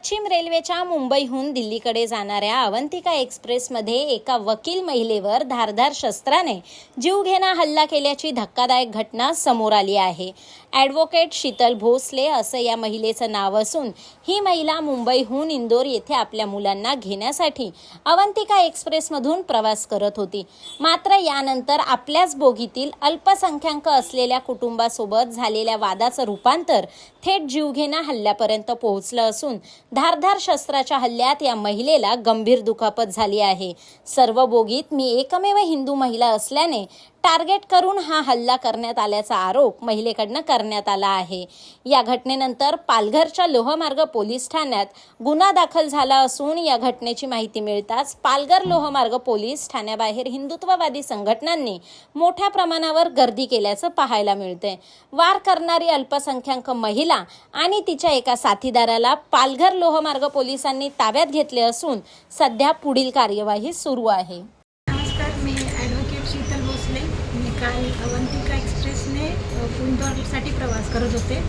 पश्चिम रेल्वेच्या मुंबईहून दिल्लीकडे जाणाऱ्या अवंतिका एक्सप्रेसमध्ये एका वकील महिलेवर धारधार शस्त्राने जीवघेणा हल्ला केल्याची धक्कादायक घटना समोर आली आहे. ॲडव्होकेट शीतल भोसले असं या महिलेचं नाव असून ही महिला मुंबईहून इंदोर येथे आपल्या मुलांना घेण्यासाठी अवंतिका एक्सप्रेसमधून प्रवास करत होती. मात्र यानंतर आपल्याच बोगीतील अल्पसंख्याक असलेल्या कुटुंबासोबत झालेल्या वादाचं रूपांतर थेट जीवघेणा हल्ल्यापर्यंत पोहोचलं असून धारधार शस्त्राच्या हल्ल्यात या महिलेला गंभीर दुखापत झाली आहे. सर्व बोगीत मी एकमेव हिंदू महिला असल्याने टार्गेट करून हा हल्ला करण्यात आल्याचा आरोप महिलेकडनं करण्यात आला आहे. या घटनेनंतर पालघरच्या लोहमार्ग पोलीस ठाण्यात गुन्हा दाखल झाला असून या घटनेची माहिती मिळताच पालघर लोहमार्ग पोलीस ठाण्याबाहेर हिंदुत्ववादी संघटनांनी मोठ्या प्रमाणावर गर्दी केल्याचं पाहायला मिळतंय. वार करणारी अल्पसंख्याक महिला आणि तिच्या एका साथीदाराला पालघर लोहमार्ग पोलिसांनी ताब्यात घेतले असून सध्या पुढील कार्यवाही सुरू आहे. नमस्कार मी ॲडव्होकेट शीतल भोसले. मी काल अवंतिका एक्सप्रेसने अ, प्रवास करत होते.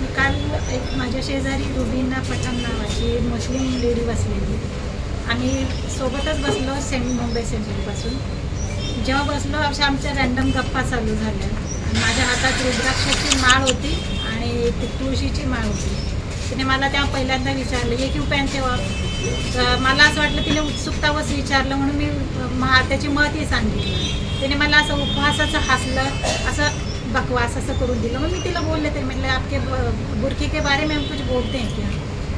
मी काल एक माझ्या शेजारी रुबीना पठाण नावाची मुस्लिम लेडी बसलेली. आम्ही सोबतच बसलो सेंट मुंबई सेंट्रलपासून जेव्हा बसलो अशा आमच्या रॅन्डम गप्पा चालू झाल्या. माझ्या हातात रुद्राक्षाची माळ होती. आणि ती तुळशीची माळ होती. तिने मला त्या पहिल्यांदा विचारलं हे क्यू पॅन तेव्हा? मला असं वाटलं तिने उत्सुकतावच विचारलं म्हणून मी मा त्याची महती सांगितलं. तिने मला असं उपवासाचं हसलं असं बकवास असं करून दिलं. मग मी तिला बोलले ते म्हटलं आपके ब- बुरखे के बारे में हम कुछ बोलते हैं क्या?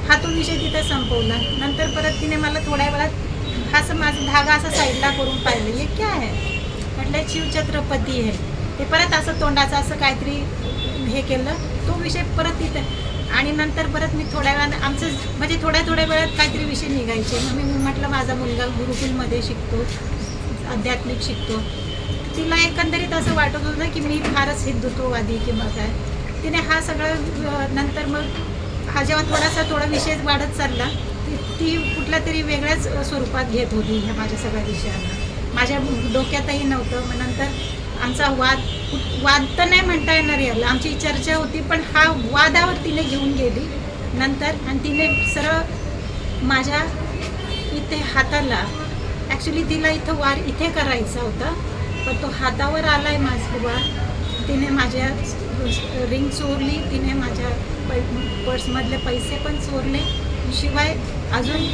हा तो विषय तिथं संपवला. नंतर परत तिने मला थोड्या वेळात हा असं माझा धागा असा साईडला करून पाहिलं. हे क्या आहे म्हटलं शिवछत्रपती आहे ते परत असं तोंडाचं असं काहीतरी हे केलं. तो विषय परत तिथं. आणि नंतर परत मी थोड्या वेळानं आमचं म्हणजे थोड्या थोड्या वेळात काहीतरी विषय निघायचे. मग मी म्हटलं माझा मुलगा गुरुकुलमध्ये शिकतो आध्यात्मिक शिकतो. तिला एकंदरीत असं वाटत होतं की मी फारच हिंदुत्ववादी किंवा काय. तिने हा सगळं नंतर मग हा जेव्हा थोडासा थोडा विषय वाढत चालला ती ती कुठल्या तरी वेगळ्याच स्वरूपात घेत होती ह्या माझ्या सगळ्या विषयांना. माझ्या डोक्यातही नव्हतं. मग नंतर आमचा वाद वाद तर नाही म्हणता येणार याला. आमची चर्चा होती पण हा वादावर तिने घेऊन गेली. नंतर आणि तिने सरळ माझ्या इथे हाताला ॲक्च्युली तिला इथं वार इथे करायचा होता पण तो हातावर आला आहे माझा वार. तिने माझ्या रिंग चोरली तिने माझ्या पै पर्समधले पैसे पण चोरले. शिवाय अजून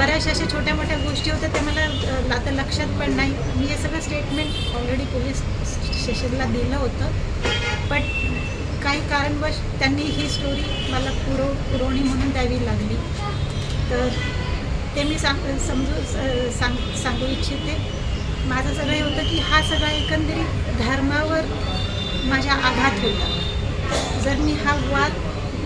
बऱ्याचशा अशा छोट्या मोठ्या गोष्टी होत्या त्या मला आता लक्षात पण नाही. मी हे सगळं स्टेटमेंट ऑलरेडी पोलीस स्टेशनला दिलं होतं. पण काही कारणवश त्यांनी ही स्टोरी मला पुरव पुरवणी म्हणून द्यावी लागली. तर ते मी सांग समजू स- सांग सांगू इच्छिते. माझं सगळं हे होतं की हा सगळा एकंदरीत धर्मावर माझ्या आघात होता. जर मी हा वाद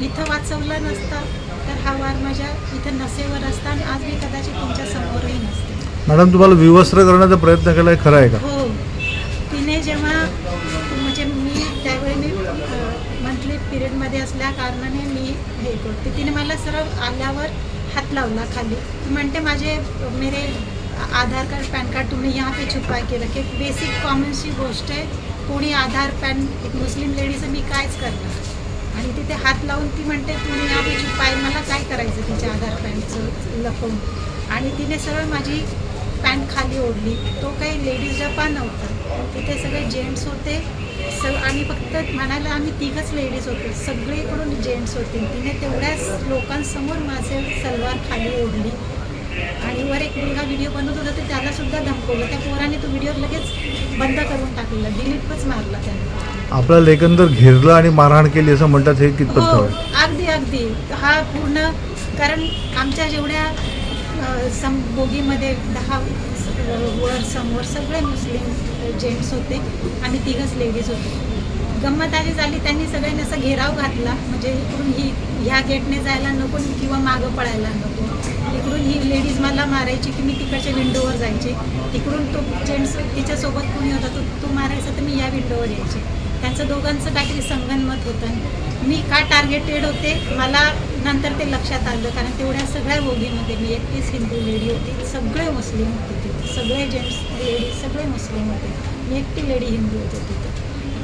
इथं वाचवला नसता तर हा वाद माझ्या इथं नसेवर असता आणि आज मी कदाचित तुमच्या समोरही नसते. मॅडम तुम्हाला विवस्त्र करण्याचा प्रयत्न केला हे खरं आहे का? हो. तिने जेव्हा म्हणजे मी त्यावेळी मी मंथली पिरियडमध्ये असल्या कारणाने मी हे करते. तिने मला सरळ आल्यावर हात लावला खाली. ती म्हणते माझे मेरे आधार कार्ड पॅन कार्ड तुम्ही यहाँ पे छुपा के रखे बेसिक कॉमनची गोष्ट आहे कोणी आधार पॅन एक मुस्लिम लेडीचं मी कायच करणार? आणि तिथे हात लावून ती म्हणते तुम्ही यहाँ पाय मला काय करायचं तिच्या आधार पॅनचं लपवून? आणि तिने सरळ माझी पॅन्ट खाली ओढली. तो काही लेडीज डबा नव्हता. तिथे सगळे जेंट्स होते. स आणि फक्त म्हणायला आम्ही तिघंच लेडीज होतो. सगळीकडून जेंट्स होते. तिने तेवढ्याच लोकांसमोर माझे सलवार खाली ओढली. आणि वर एक मुलगा व्हिडिओ बनवत होता तर त्याला सुद्धा धमकवलं. त्या पोराने तो व्हिडिओ लगेच बंद करून टाकलेला डिलीटच मारला त्याने. आपल्याला एकंदर घेरलं आणि मारहाण केली असं म्हणतात हे कितपत हो खरं आहे? अगदी अगदी. हा पूर्ण कारण आमच्या जेवढ्या अ, सम बोगीमध्ये दहा स- वर समोर सगळे मुस्लिम जेंट्स होते आम्ही तिघच लेडीज होतो. गंमत अशी झाली त्यांनी सगळ्यांनी असा घेराव घातला. म्हणजे इकडून ही ह्या गेटने जायला नको किंवा मागं पळायला नको. इकडून ही लेडीज मला मारायची की मी तिकडच्या विंडोवर जायचे. तिकडून तो जेंट्स तिच्यासोबत कोणी होता तो तो मारायचा तर मी या विंडोवर यायचे. त्यांचं दोघांचं काहीतरी संगनमत होतं. मी का टार्गेटेड होते? मला नंतर ते लक्षात आलं कारण तेवढ्या सगळ्या बोगीमध्ये मी एकटीच हिंदू लेडी होती. सगळे मुस्लिम होते तिथे सगळे जेंट्स लेडीज सगळे मुस्लिम होते. मी एकटी लेडी हिंदू होते तिथे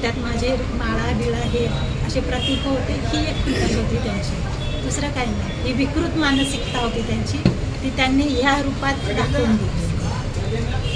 त्यात माझे माळा बिळा हे असे प्रतीक होते. ही एक होती त्यांची. दुसरं काही नाही. ही विकृत मानसिकता होती त्यांची. ती त्यांनी ह्या रूपात दाखवून दिली.